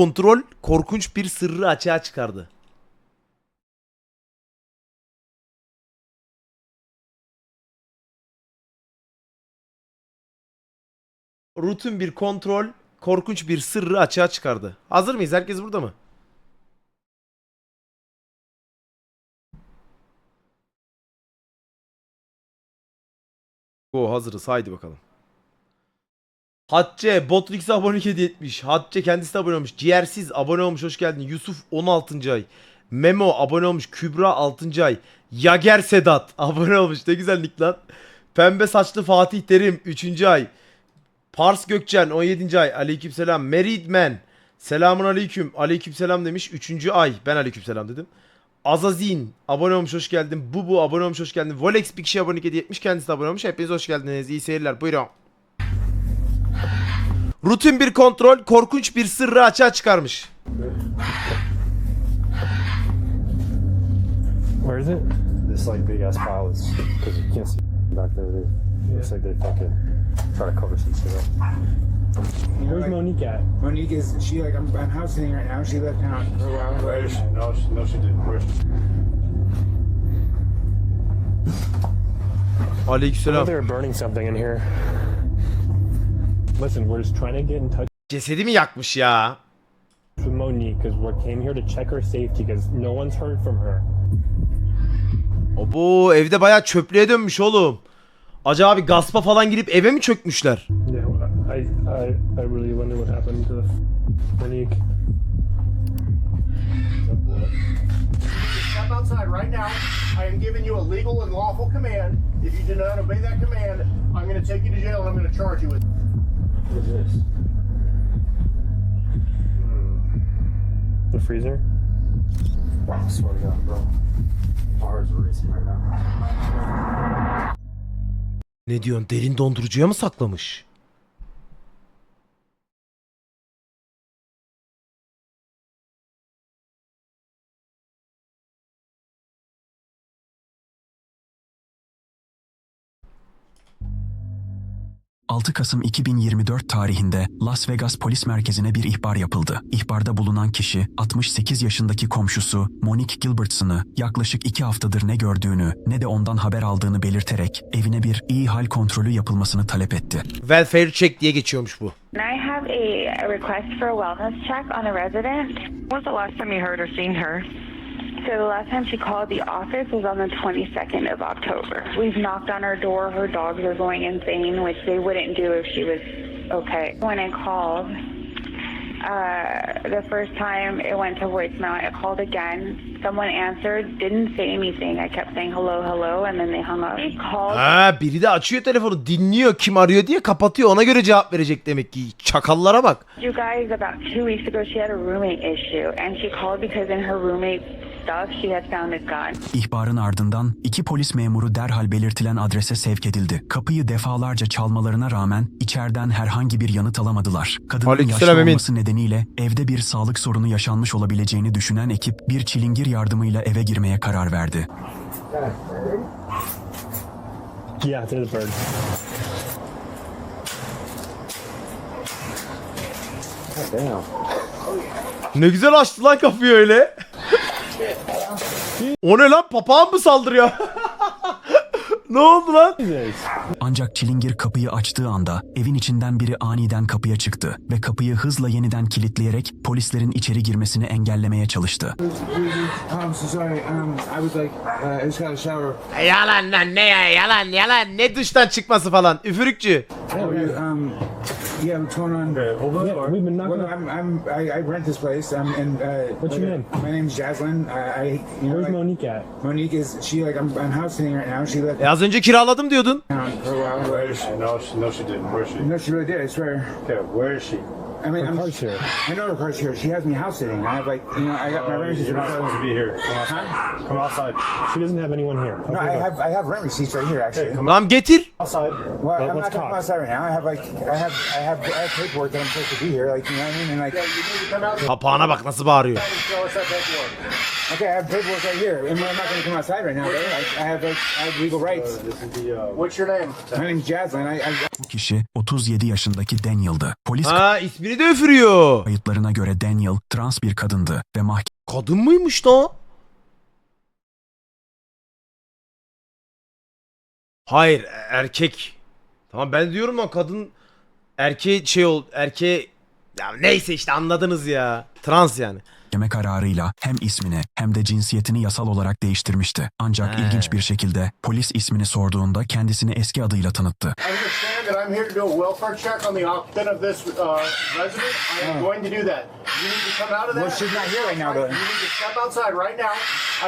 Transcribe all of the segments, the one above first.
Kontrol korkunç bir sırrı açığa çıkardı. Rutin bir kontrol korkunç bir sırrı açığa çıkardı. Hazır mıyız? Herkes burada mı? Go hazırız. Haydi bakalım. Hatçe Botrix'e abonelik hediye etmiş. Hatçe kendisi de abone olmuş. Ciğersiz abone olmuş. Hoş geldin. Yusuf 16. ay. Memo abone olmuş. Kübra 6. ay. Yager Sedat abone olmuş. Ne güzel nick lan. Pembe saçlı Fatih Terim 3. ay. Pars Gökçen 17. ay. Aleykümselam. Meridman. Selamun aleyküm. Aleykümselam demiş. 3. ay. Ben aleykümselam dedim. Azazin abone olmuş hoş geldin. Bubu abone olmuş hoş geldin. Volex bir kişi abonelik hediye etmiş. Kendisi de abone olmuş. Hepiniz hoş geldiniz. İyi seyirler. Buyurun. Rutin bir kontrol korkunç bir sırrı açığa çıkarmış. Where is it? This like big ass pile is because you can't see back there. They, Looks like they fucking try to cover some shit up. Where's Monique at? Monique is she like I'm, I'm house sitting right now. She left town for a while. Where is she? No, she, no, she didn't. Where is she? Oh, Aleykümselam. they were burning something in here. Listen, we're just trying to get in touch Cesedi mi yakmış ya? with Monique because we came here to check her safety because no one's heard from her. Abo evde bayağı çöplüğe dönmüş oğlum. Acaba bir gaspa falan girip eve mi çökmüşler? Yeah, I, I, I really wonder what happened to Monique. Step outside right now. I am giving you a legal and lawful command. If you do not obey that command, I'm going to take you to jail and I'm going to charge you with. What is this? The freezer? I swear to God, bro. My heart's racing right now. Ne diyorsun derin dondurucuya mı saklamış? ...6 Kasım 2024 tarihinde Las Vegas Polis Merkezi'ne bir ihbar yapıldı. İhbarda bulunan kişi 68 yaşındaki komşusu Monique Gilbertson'ı yaklaşık 2 haftadır ne gördüğünü ne de ondan haber aldığını belirterek evine bir iyi hal kontrolü yapılmasını talep etti. Welfare check diye geçiyormuş bu. I have a, a request for a wellness check on a resident? When's the last time you heard or seen her? So the last time she called the office was on the 22nd of October. We've knocked on her door. Her dogs are going insane, which they wouldn't do if she was okay. When I called, uh, the first time it went to voicemail. I called again. Someone answered, didn't say anything. I kept saying hello, hello, and then they hung up. She called. Ha biri de açıyor telefonu dinliyor kim arıyor diye kapatıyor ona göre cevap verecek demek ki. Çakallara bak. You guys, about two weeks ago, she had a roommate issue, and she called because in her roommate stuff, she had found a gun. İhbarın ardından iki polis memuru derhal belirtilen adrese sevk edildi. Kapıyı defalarca çalmalarına rağmen içeriden herhangi bir yanıt alamadılar. Kadının Aleykümselam yaşlı Emin. olması nedeniyle evde bir sağlık sorunu yaşanmış olabileceğini düşünen ekip bir çilingir yardımıyla eve girmeye karar verdi. Yeah, there's a bird. Damn. Ne güzel açtı lan kapıyı öyle. o ne lan papağan mı saldırıyor? ne oldu lan? Ancak çilingir kapıyı açtığı anda evin içinden biri aniden kapıya çıktı ve kapıyı hızla yeniden kilitleyerek polislerin içeri girmesini engellemeye çalıştı. Shower. Yalan lan ne ya yalan yalan ne duştan çıkması falan üfürükçü. How are you? Yeah, what's going on? Okay, hold on. Yeah, we've been knocking Well, on. I'm, I'm, I, I rent this place. Um, and uh, What's your name? My name's Jaslyn. I, I you know, Where's like, Monique at? Monique is she like I'm, I'm house sitting right now. She left E az önce kiraladım diyordun. town for a while. Where is she? No, she, no, she didn't. Where is she? No, she really did. I swear. Okay, where is she? I mean, Her I'm, car's here. I know her car's here. She has me house sitting. I have like, you know, I got my rent You're not supposed to be here. Come outside. Come outside. She doesn't have anyone here. No, I have I have rent receipts right here actually. Lan getir. Outside. Well, Let- I'm let's not coming talk. outside right now. I have like, I have, I have, I have paperwork that I'm supposed to be here. Like, you know what I mean? And like, Yeah, you need to come outside Papağana bak nasıl bağırıyor. okay, I have paperwork right here, and I'm not going to come outside right now. Though. Like, I have, like, I have legal rights. What's your name? My name's Jaslyn. I, I, Bu kişi 37 yaşındaki Daniel'dı. Polis Ha ismini de üfürüyor. kayıtlarına göre Daniel trans bir kadındı ve mahkeme Kadın mıymış da Hayır erkek. Tamam ben diyorum lan kadın erkeğe şey ol erkeğe ya neyse işte anladınız ya. Trans yani. Kararıyla hem ismini hem de cinsiyetini yasal olarak değiştirmişti. Ancak He. ilginç bir şekilde polis ismini sorduğunda kendisini eski adıyla tanıttı. Understand that I'm here to do a welfare check on the occupant of this uh, resident. I am going to do that. You need to come out of that. Well, she's not here right now, though. You need to step outside right now.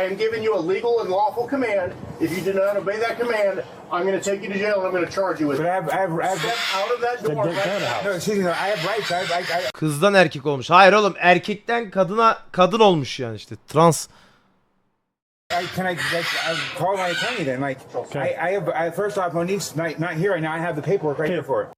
I am giving you a legal and lawful command. If you do not obey that command, I'm going to take you to jail and I'm going to charge you with but it. I have, I have, I Step have, out of that door right now. no, excuse me. I have rights. I, have, I, I, Kızdan erkek olmuş. Hayır oğlum erkekten kadına kadın olmuş yani işte trans. I can I, like, I call my attorney then. Like, Okay. I, I have, I, first off, Monique's not, not here right now. I have the paperwork right here for it.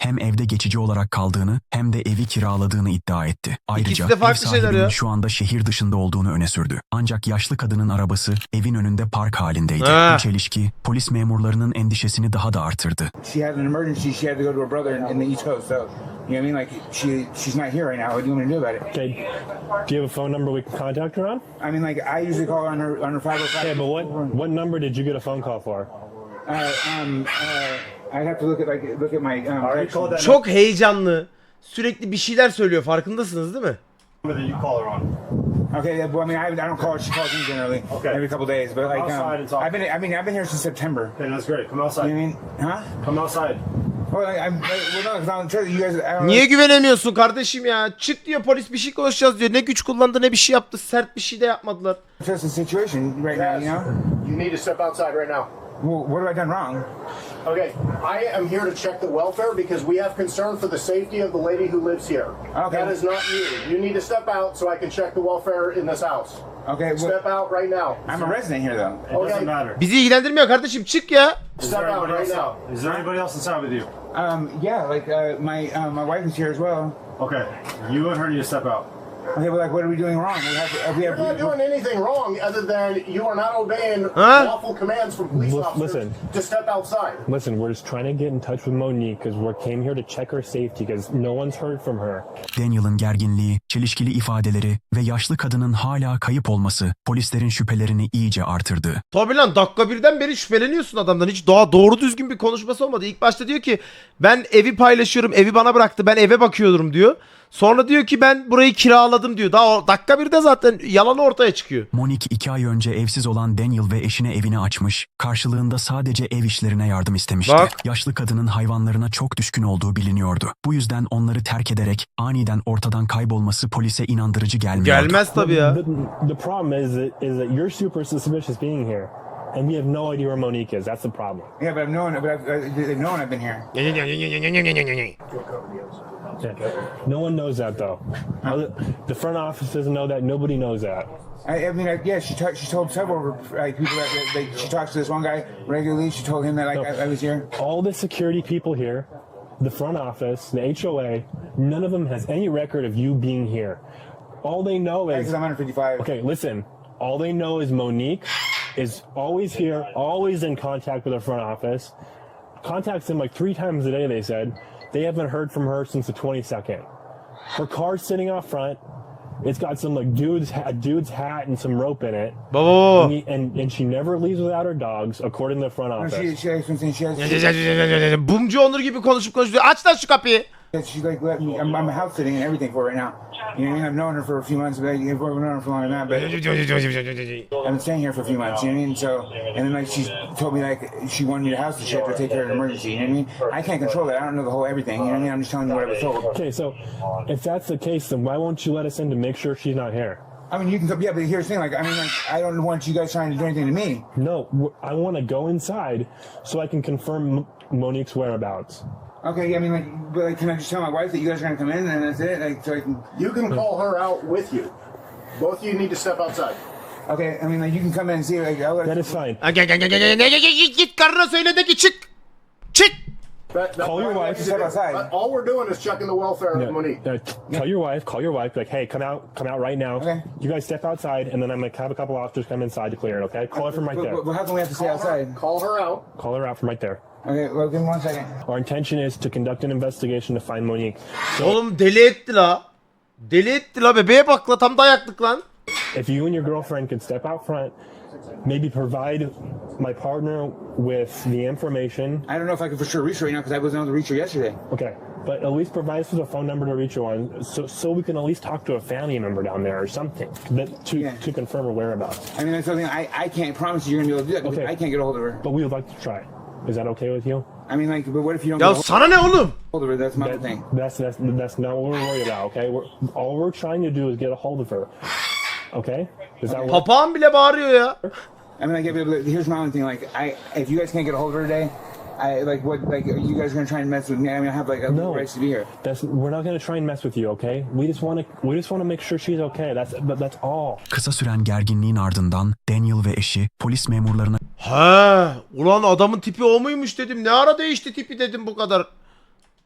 Hem evde geçici olarak kaldığını hem de evi kiraladığını iddia etti. Ayrıca de farklı ev şeyler sahibinin ya. şu anda şehir dışında olduğunu öne sürdü. Ancak yaşlı kadının arabası evin önünde park halindeydi. Ha. Bu çelişki polis memurlarının endişesini daha da artırdı. She had an emergency. She had to go to her brother in, in the East Coast. So, you know what I mean? Like, she, she's not here right now. What do you want me to do about it? Okay. Do you have a phone number we can contact her on? I mean, like, I usually call her on her on her 505. Yeah, but what what number did you get a phone call for? Uh, um, uh, I'd have to look at like look at my. Um, Already text. called that Çok heyecanlı. Sürekli bir şeyler söylüyor farkındasınız değil mi? number that you call her on. Okay, yeah, well, I mean, I, I don't call her. She calls me generally Okay. every couple days. But like, Outside um, and talk. I've been, I mean, I've been here since September. Okay, that's great. Come You outside. what I mean? Huh? Come outside. Well, like, I'm, like, well, no, 'cause I'm that you guys. I don't Niye güvenemiyorsun kardeşim ya? Çık diyor polis bir şey konuşacağız diyor. Ne güç kullandı ne bir şey yaptı. Sert bir şey de yapmadılar. trust the situation right now. You know? You need to step outside right now. Well, what have I done wrong? Okay, I am here to check the welfare because we have concern for the safety of the lady who lives here. Okay. That is not you. You need to step out so I can check the welfare in this house. Okay, well, Step out right now. I'm a resident here though. It doesn't matter. Bizi ilgilendirmiyor kardeşim çık ya. Is Step there out anybody right else? now. Is there anybody else inside with you? Um, yeah, like uh, my uh, my wife is here as well. Okay. You and her need to step out. Okay, well, like, what are we doing wrong? We have, uh, we You're have. not doing anything wrong other than you are not obeying Huh? lawful commands from police L- officers listen. to step outside. Listen, we're just trying to get in touch with Monique because we came here to check her safety because no one's heard from her. Daniel'ın gerginliği, çelişkili ifadeleri ve yaşlı kadının hala kayıp olması polislerin şüphelerini iyice artırdı. Tabii lan dakika birden beri şüpheleniyorsun adamdan. Hiç doğa doğru düzgün bir konuşması olmadı. İlk başta diyor ki ben evi paylaşıyorum. Evi bana bıraktı. Ben eve bakıyorum diyor. Sonra diyor ki ben burayı kiraladım diyor. Daha o, dakika birde zaten yalanı ortaya çıkıyor. Monique iki ay önce evsiz olan Daniel ve eşine evini açmış, karşılığında sadece ev işlerine yardım istemişti. Bak. Yaşlı kadının hayvanlarına çok düşkün olduğu biliniyordu. Bu yüzden onları terk ederek aniden ortadan kaybolması polise inandırıcı gelmiyordu. Gelmez tabii ya. The, problem is that, is that you're super suspicious being here, and we have no idea where Monique is. That's the problem. Yeah, but I've known, but I've, uh, they've known I've been here. Yeah. No one knows that though. Other- The front office doesn't know that. Nobody knows that. I, I mean, I, yeah, she talked. She told several of her, like people that, that, that she talks to this one guy regularly. She told him that like No. I, I was here. All the security people here, the front office, the HOA, none of them has any record of you being here. All they know Because is I'm under 55. okay. Listen, all they know is Monique is always here, always in contact with the front office. Contacts them like three times a day. They said they haven't heard from her since the 22nd. Her car's sitting out front. It's got some like dude's ha- dude's hat and some rope in it. Baba baba. And, he- and and she never leaves without her dogs, according to the front office. she, she has something. She. Bumcu Onur gibi konuşup konuşuyor. Aç lan şu kapıyı. She like let me. I'm, I'm house sitting and everything for her right now. You know, what I mean? I've known her for a few months, but I've known her for longer than that. But I've been staying here for a few months. You know what I mean? So, and then like she told me like she wanted me to house the shit to take care of an emergency. You know what I mean? I can't control that. I don't know the whole everything. You know what I mean? I'm just telling you what I was told. Okay, so if that's the case, then why won't you let us in to make sure she's not here? I mean, you can come. Yeah, but here's the thing. Like, I mean, like, I don't want you guys trying to do anything to me. No, I want to go inside so I can confirm Monique's whereabouts. Okay, yeah, I mean, like, but like, can I just tell my wife that you guys are gonna come in and that's it? Like, so I can. You can hmm. call her out with you. Both of you need to step outside. Okay, I mean, like, you can come in and see. Like, That is fine. Okay, okay, okay, okay, okay, okay, okay. Carlos önündeki çık. Çık. That, that's Call your wife. Step. Outside. Uh, All we're doing is checking the welfare of Monique. No, tell your wife, call your wife, Be like, hey, come out, come out right now. Okay. You guys step outside, and then I'm gonna have a couple officers come inside to clear it. Okay, call her from right But, there. but, but how can we have to stay Call her- outside? Call her out. Call her out from right there. Okay, well, give me one second. Our intention is to conduct an investigation to find Monique. So Oğlum deli etti la. Deli etti la bebeğe bak la tam dayaklık lan. If you and your girlfriend could step out front, maybe provide my partner with the information. I don't know if I can for sure reach her right now because I wasn't able to reach her yesterday. Okay, but at least provide us with a phone number to reach her on, so so we can at least talk to a family member down there or something that, to Yeah. to confirm her whereabouts. I mean, that's something I, I can't promise you you're gonna be able to do that because Okay. I can't get a hold of her. But we would like to try. Is that okay with you? I mean, like, but what if you don't Ya get sana ne oğlum? hold of her? That's my That- thing. that's that's that's not what we're worried about. Okay, we're, all we're trying to do is get a hold of her. Okay, does that work? Papağan bile bağırıyor ya. I mean, like, if- here's my only thing. Like, I if you guys can't get a hold of her today, I like what like are you guys gonna try and mess with me? I mean, I have like a No. rights to be here. That's we're not going to try and mess with you. Okay, we just want to we just want to make sure she's okay. That's but that's all. Kısa süren gerginliğin ardından Daniel ve eşi polis memurlarına He, ulan adamın tipi o muymuş dedim. Ne ara değişti tipi dedim bu kadar.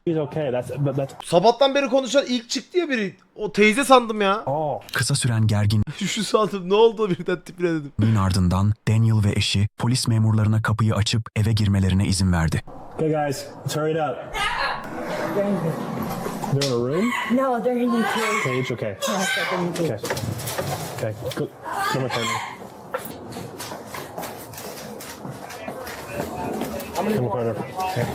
She's okay. That's but that's Sabahtan beri konuşan ilk çıktı ya biri. O teyze sandım ya. all. kısa süren gerginliğin Şu sandım ne oldu birden tipine dedim. ardından Daniel ve eşi polis memurlarına kapıyı açıp eve girmelerine izin verdi. Okay, guys, let's hurry it up. They're in a room. No, they're in the cage. Cage. Okay. İn the cage. Okay. Okay. Go. My partner. Come my partner. Okay.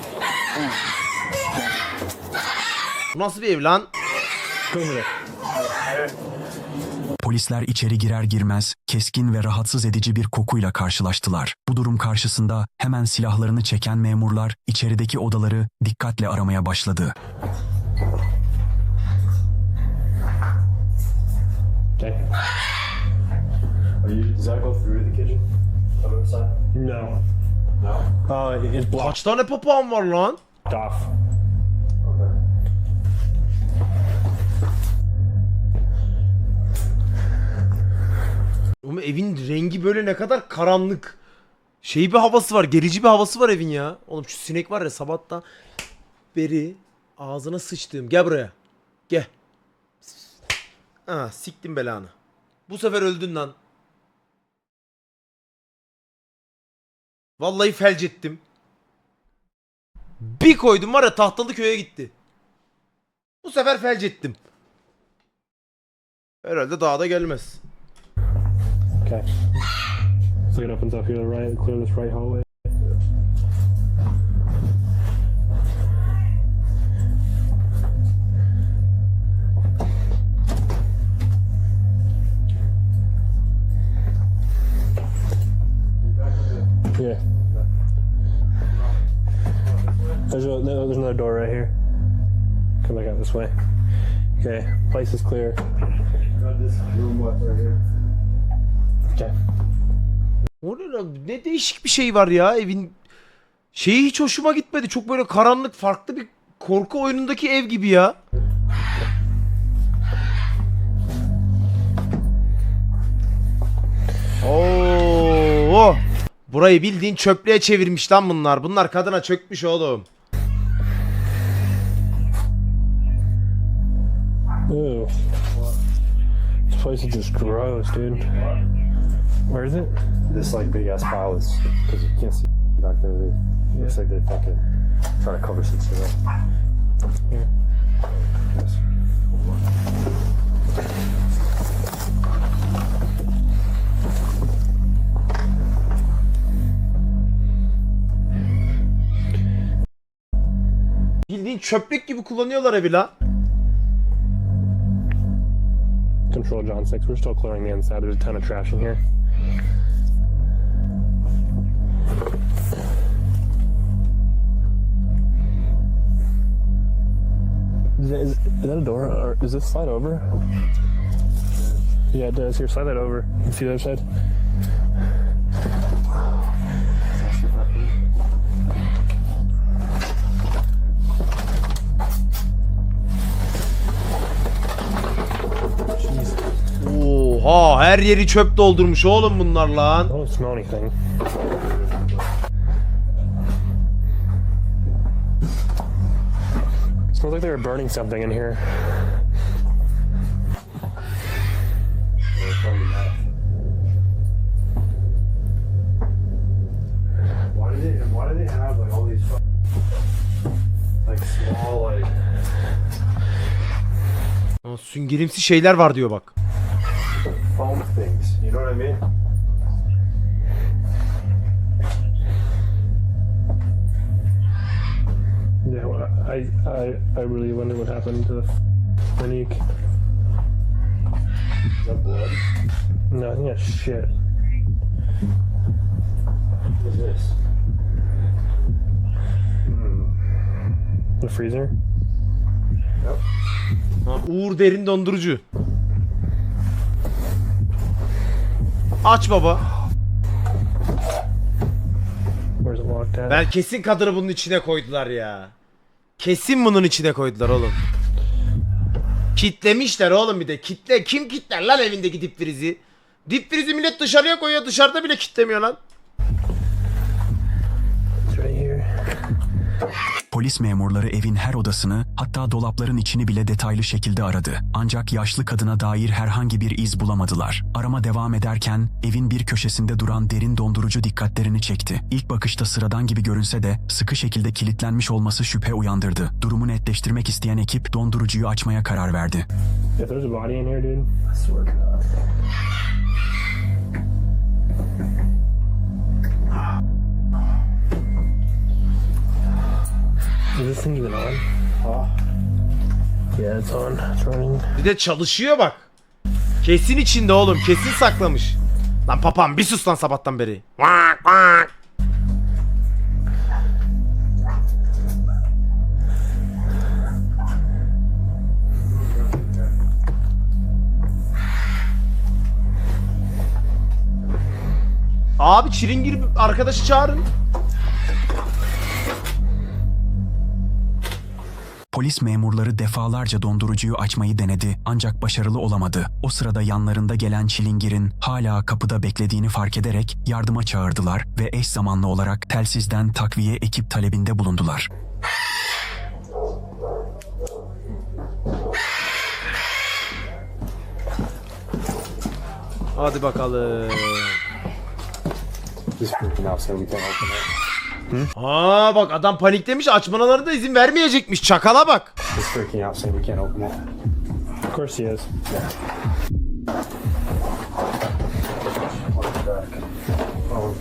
Bu nasıl bir ev lan? Polisler içeri girer girmez keskin ve rahatsız edici bir kokuyla karşılaştılar. Bu durum karşısında hemen silahlarını çeken memurlar içerideki odaları dikkatle aramaya başladı. Okay. Are you, does that go through the kitchen? On the other side? No. No. Uh, it's blocked Kaç tane papağan var lan? off. Oğlum evin rengi böyle ne kadar karanlık. Şey bir havası var, gerici bir havası var evin ya. Oğlum şu sinek var ya sabahtan beri ağzına sıçtığım. Gel buraya. Gel. Ha, siktim belanı. Bu sefer öldün lan. Vallahi felç ettim. Bir koydum var ya tahtalı köye gitti. Bu sefer felç ettim. Herhalde dağda gelmez. Okay. So it opens up here, to the right? And clear this right hallway. Yeah. There's, there's another door right here. Come back out this way. Okay, place is clear. Got this room left right here. Okay. O ne lan? Ne değişik bir şey var ya evin. Şeyi hiç hoşuma gitmedi. Çok böyle karanlık farklı bir korku oyunundaki ev gibi ya. Oo! Burayı bildiğin çöplüğe çevirmiş lan bunlar. Bunlar kadına çökmüş oğlum. Ew. This place is just gross, dude. Where is it? This like big ass pile is because you can't see back there. They, Looks like they fucking try to cover some shit up. Here. Yes. Bildiğin çöplük gibi kullanıyorlar evi lan. Control John 6. We're still clearing the inside. There's a ton of trash in here. Is that, is, is that a door? Or does this slide over? Yeah, it does. Here, slide that over. You see the other side? Her yeri çöp doldurmuş oğlum bunlar lan. I don't smell anything. Smells like they were burning something in here. Why do they? Why do they have like all these like small like Aa, süngerimsi şeyler var diyor bak. Foam things? You know what I mean? Yeah, well, I, I, I really wonder what happened to Monique. Is that blood? No, I think that's shit. What is this? The freezer? Ha, Uğur derin dondurucu. Aç baba. Ben kesin kadını bunun içine koydular ya. Kesin bunun içine koydular oğlum. Kitlemişler oğlum bir de. Kitle kim kitler lan evindeki dip frizi? Dip frizi millet dışarıya koyuyor. Dışarıda bile kitlemiyor lan. Polis memurları evin her odasını hatta dolapların içini bile detaylı şekilde aradı. Ancak yaşlı kadına dair herhangi bir iz bulamadılar. Arama devam ederken evin bir köşesinde duran derin dondurucu dikkatlerini çekti. İlk bakışta sıradan gibi görünse de sıkı şekilde kilitlenmiş olması şüphe uyandırdı. Durumu netleştirmek isteyen ekip dondurucuyu açmaya karar verdi. If there's a body in here, dude. Is this thing even on? Yeah, it's on. It's running. Bir de çalışıyor bak. Kesin içinde oğlum. Kesin saklamış. Lan papam bir sus lan sabahtan beri. Vak vak. Abi çilingir arkadaşı çağırın. Polis memurları defalarca dondurucuyu açmayı denedi ancak başarılı olamadı. O sırada yanlarında gelen çilingir'in hala kapıda beklediğini fark ederek yardıma çağırdılar ve eş zamanlı olarak telsizden takviye ekip talebinde bulundular. Hadi bakalım. He's freaking out saying we can't open it. Aa bak adam paniklemiş açmalarına da izin vermeyecekmiş. Çakala bak. He's freaking out saying we can't open it. Of course he is.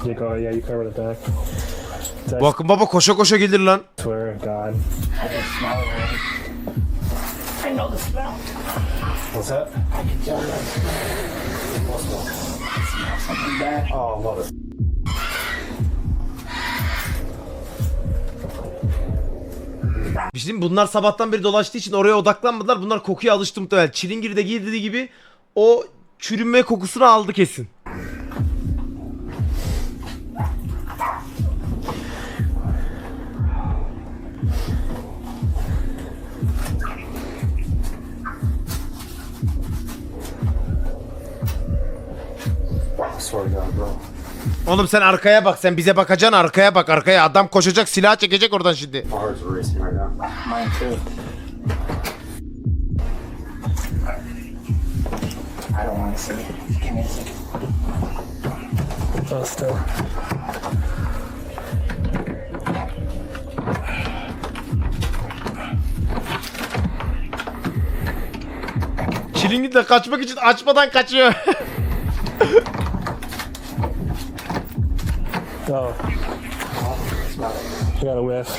Jake, oh yeah, you covered it back. I Bakın baba koşa koşa gelir lan. swear to God. What's that? Oh, love Bir bunlar sabahtan beri dolaştığı için oraya odaklanmadılar. Bunlar kokuya alıştı muhtemelen. Çilingir de girdiği gibi o çürünme kokusunu aldı kesin. I swear to God, bro. Oğlum sen arkaya bak. Sen bize bakacaksın arkaya bak arkaya. Adam koşacak silah çekecek oradan şimdi. Oh, still. Çilingir de kaçmak için açmadan kaçıyor. Oh. I got a whiff.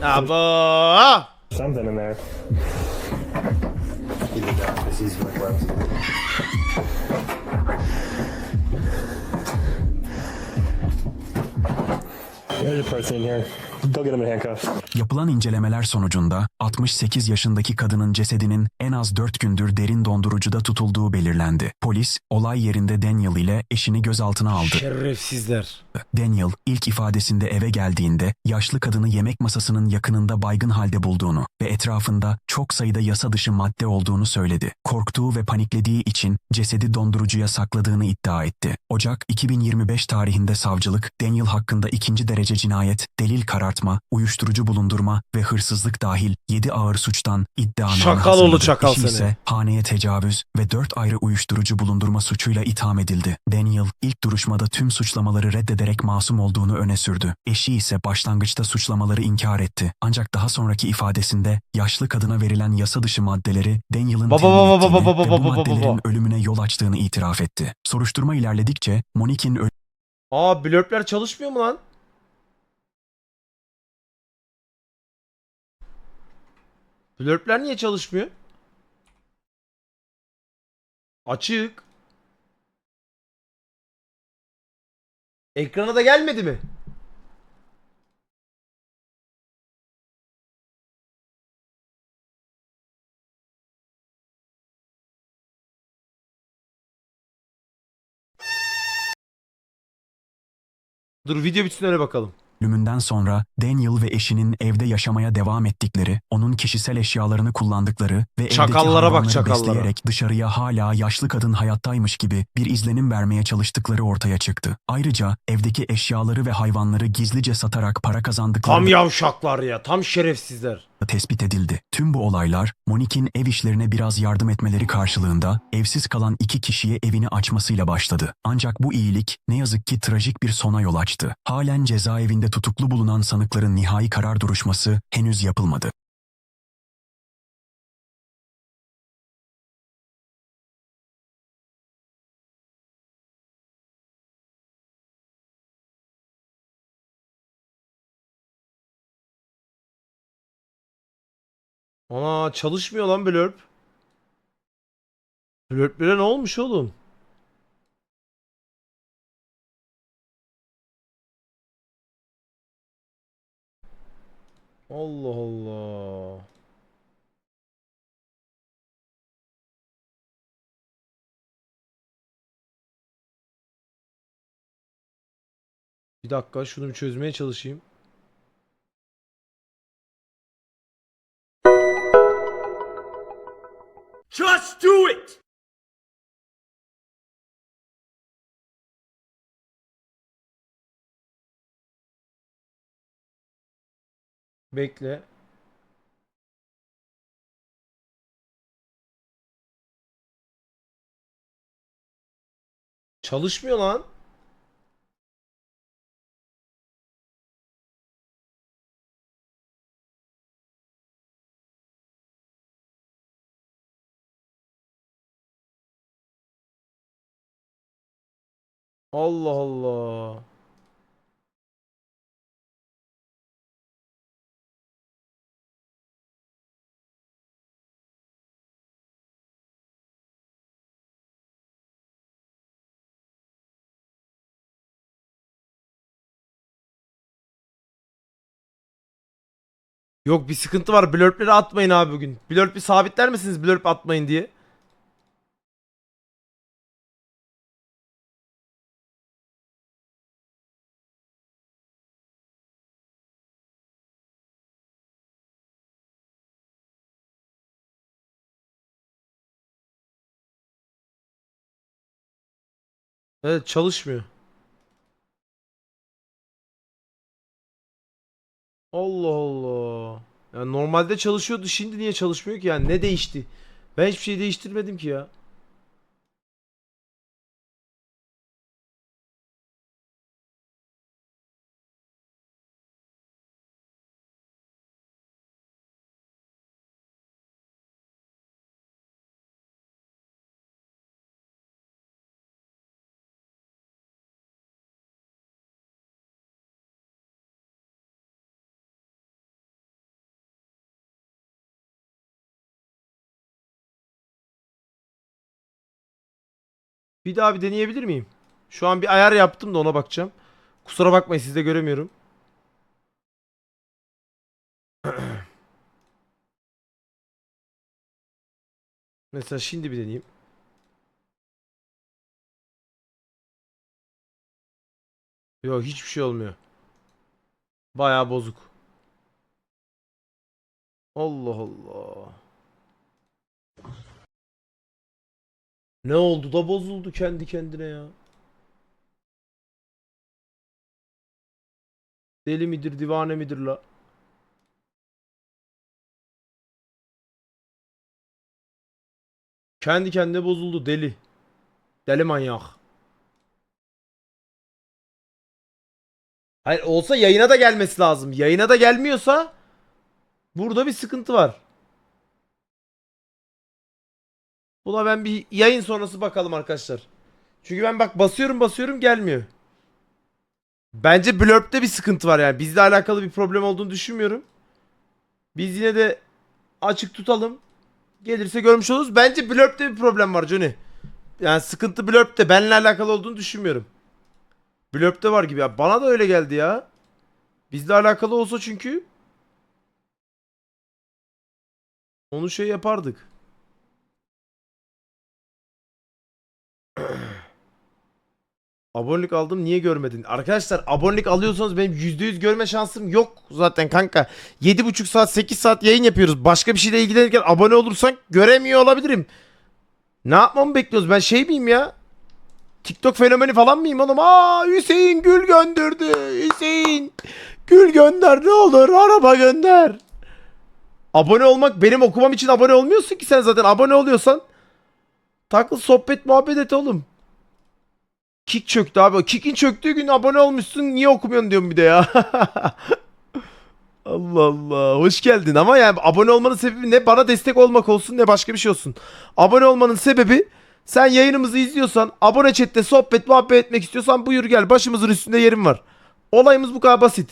Abo. Something in there. There's a person in here. Go get him in handcuffs. Yapılan incelemeler sonucunda 68 yaşındaki kadının cesedinin en az 4 gündür derin dondurucuda tutulduğu belirlendi. Polis olay yerinde Daniel ile eşini gözaltına aldı. Şerefsizler. Daniel ilk ifadesinde eve geldiğinde yaşlı kadını yemek masasının yakınında baygın halde bulduğunu ve etrafında çok sayıda yasa dışı madde olduğunu söyledi. Korktuğu ve paniklediği için cesedi dondurucuya sakladığını iddia etti. Ocak 2025 tarihinde savcılık Daniel hakkında ikinci derece cinayet, delil karartma, uyuşturucu bulundurma ve hırsızlık dahil 7 ağır suçtan iddianame Şakaloğlu hazırladı. çakal Eşi seni. ise haneye tecavüz ve 4 ayrı uyuşturucu bulundurma suçuyla itham edildi. Daniel ilk duruşmada tüm suçlamaları reddederek masum olduğunu öne sürdü. Eşi ise başlangıçta suçlamaları inkar etti. Ancak daha sonraki ifadesinde yaşlı kadına verilen yasa dışı maddeleri Daniel'ın Baba, temin baba, ettiğini baba, baba, ve bu baba, baba, maddelerin baba. ölümüne yol açtığını itiraf etti. Soruşturma ilerledikçe Monique'in Aa blurpler çalışmıyor mu lan? Blurpler niye çalışmıyor? Açık. Ekrana da gelmedi mi? Dur video bitsin öyle bakalım. Ölümünden sonra Daniel ve eşinin evde yaşamaya devam ettikleri, onun kişisel eşyalarını kullandıkları ve evdeki Çakallara bak, hayvanları çakallara. besleyerek dışarıya hala yaşlı kadın hayattaymış gibi bir izlenim vermeye çalıştıkları ortaya çıktı. Ayrıca evdeki eşyaları ve hayvanları gizlice satarak para kazandıkları Tam yavşaklar ya. Tam şerefsizler. Tespit edildi. Tüm bu olaylar Monique'in ev işlerine biraz yardım etmeleri karşılığında evsiz kalan iki kişiye evini açmasıyla başladı. Ancak bu iyilik ne yazık ki trajik bir sona yol açtı. Halen cezaevinde tutuklu bulunan sanıkların nihai karar duruşması henüz yapılmadı. Ana çalışmıyor lan blurp. Blurplere ne olmuş oğlum? Allah Allah. Bir dakika şunu bir çözmeye çalışayım. Just do it! Bekle. Çalışmıyor lan. Allah Allah. Yok bir sıkıntı var. Blurpleri atmayın abi bugün. Blurp'i sabitler misiniz? Blurp atmayın diye. Evet çalışmıyor. Allah Allah. Ya normalde çalışıyordu şimdi niye çalışmıyor ki yani ne değişti? Ben hiçbir şey değiştirmedim ki ya. Bir daha bir deneyebilir miyim? Şu an bir ayar yaptım da ona bakacağım. Kusura bakmayın siz de göremiyorum. Mesela şimdi bir deneyeyim. Yok hiçbir şey olmuyor. Bayağı bozuk. Allah Allah. Ne oldu da bozuldu kendi kendine ya. Deli midir divane midir la? Kendi kendine bozuldu deli. Deli manyak. Hayır olsa yayına da gelmesi lazım. Yayına da gelmiyorsa burada bir sıkıntı var. Buna ben bir yayın sonrası bakalım arkadaşlar. Çünkü ben bak basıyorum basıyorum gelmiyor. Bence Blurp'te bir sıkıntı var yani. Bizle alakalı bir problem olduğunu düşünmüyorum. Biz yine de açık tutalım. Gelirse görmüş oluruz. Bence Blurp'te bir problem var Johnny. Yani sıkıntı Blurp'te. Benimle alakalı olduğunu düşünmüyorum. Blurp'te var gibi ya. Bana da öyle geldi ya. Bizle alakalı olsa çünkü onu şey yapardık. Abonelik aldım niye görmedin? Arkadaşlar abonelik alıyorsanız benim %100 görme şansım yok zaten kanka. 7,5 saat 8 saat yayın yapıyoruz. Başka bir şeyle ilgilenirken abone olursan göremiyor olabilirim. Ne yapmamı bekliyoruz? Ben şey miyim ya? TikTok fenomeni falan mıyım oğlum? Aa Hüseyin gül gönderdi. Hüseyin gül gönder ne olur araba gönder. Abone olmak benim okumam için abone olmuyorsun ki sen zaten abone oluyorsan. Takıl sohbet muhabbet et oğlum. Kick çöktü abi. Kick'in çöktüğü gün abone olmuşsun. Niye okumuyorsun diyorum bir de ya. Allah Allah. Hoş geldin ama yani abone olmanın sebebi ne? Bana destek olmak olsun ne başka bir şey olsun. Abone olmanın sebebi sen yayınımızı izliyorsan, abone chatte sohbet muhabbet etmek istiyorsan buyur gel. Başımızın üstünde yerim var. Olayımız bu kadar basit.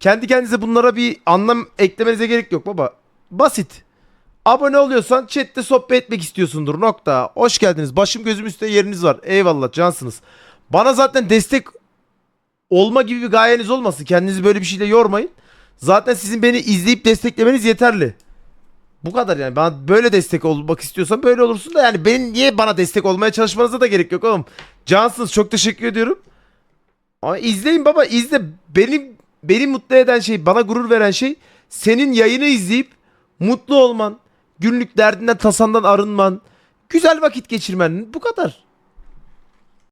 Kendi kendinize bunlara bir anlam eklemenize gerek yok baba. Basit. Abone oluyorsan chatte sohbet etmek istiyorsundur nokta. Hoş geldiniz. Başım gözüm üstte yeriniz var. Eyvallah cansınız. Bana zaten destek olma gibi bir gayeniz olmasın. Kendinizi böyle bir şeyle yormayın. Zaten sizin beni izleyip desteklemeniz yeterli. Bu kadar yani. Bana böyle destek olmak istiyorsan böyle olursun da yani benim niye bana destek olmaya çalışmanıza da gerek yok oğlum. Cansınız çok teşekkür ediyorum. Ama izleyin baba izle. Benim beni mutlu eden şey, bana gurur veren şey senin yayını izleyip mutlu olman, günlük derdinden tasandan arınman, güzel vakit geçirmen. Bu kadar.